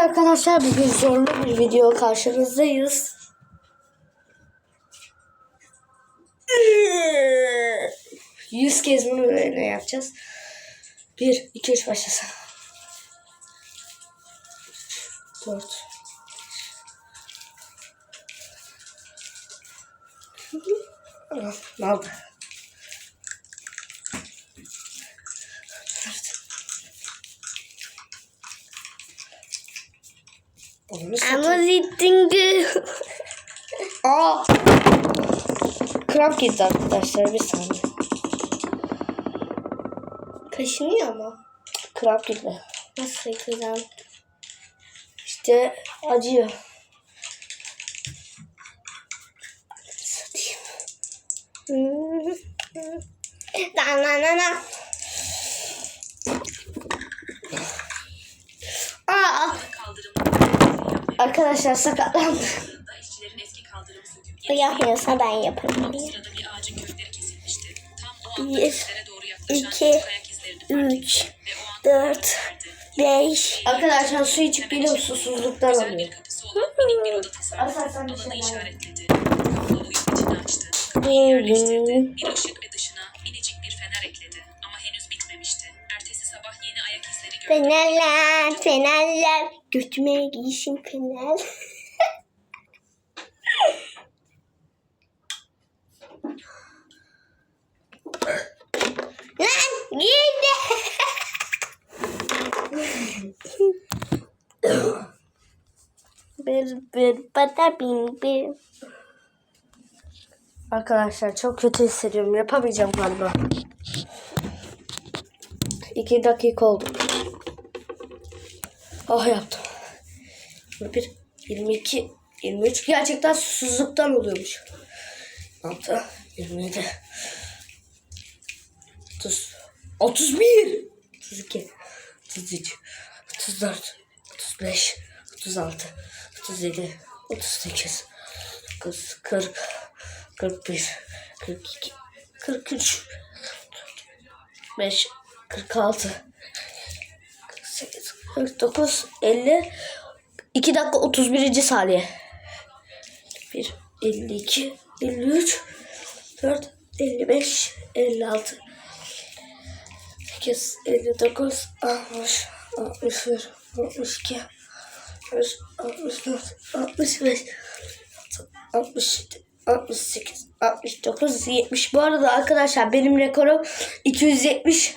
arkadaşlar bugün zorlu bir video karşınızdayız. Yüz kez bunu böyle yapacağız. Bir, iki, üç başlasın. Dört. Ah, Onu Ama zittingi. Aa! Kramp gitti arkadaşlar bir saniye. Kaşınıyor ama. Kramp gitti. Nasıl kızım? İşte acıyor. Satayım. Da na na na. Aa, Arkadaşlar sakatlandı. işçilerin eski kaldırım söküp o yapmıyorsa ben yaparım diye. bir ağacın kökleri kesilmişti. Tam o anda Bir, köklere doğru yaklaşan iki, ilk ayak izlerini fark etti. Üç, dört, beş. Arkadaşlar su içip geliyor susuzluktan güzel oluyor. şey. Bir ışık ve dışına minicik bir fener ekledi. Ama henüz bitmemişti. Sabah yeni ayak izleri gördü. Fenerler, fenerler. Götüme giysin fener. Lan girdi. bir bir bada bin bir. Arkadaşlar çok kötü hissediyorum. Yapamayacağım galiba. İki dakika oldu. Ah yaptım. 21, 22, 23 gerçekten susuzluktan oluyormuş. 6, 27, 30, 31, 32, 33, 34, 35, 36, 37, 38, 39, 40, 41, 42, 43, 45, 46, 48, 49, 50, 2 dakika 31. saniye. 1, 52, 53, 4, 55, 56, 8, 59, 60, 61, 62, 63, 64, 65, 67, 68, 69, 70. Bu arada arkadaşlar benim rekorum 270,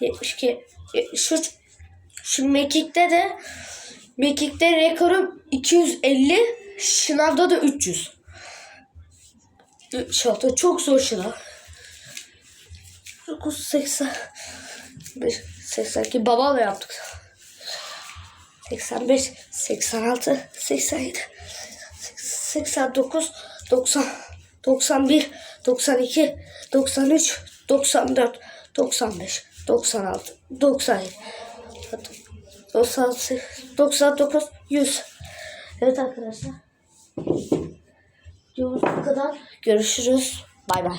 72, 73. Şu mekikte de mekikte rekorum 250, şınavda da 300. Şalta çok zor şınav. 9, 80, 1, 82 babamla yaptık. 85, 86, 87, 89, 90, 91, 92, 93, 94, 95, 96, 97, 98, 99, 100. Evet arkadaşlar. Videomuz bu kadar. Görüşürüz. Bay bay.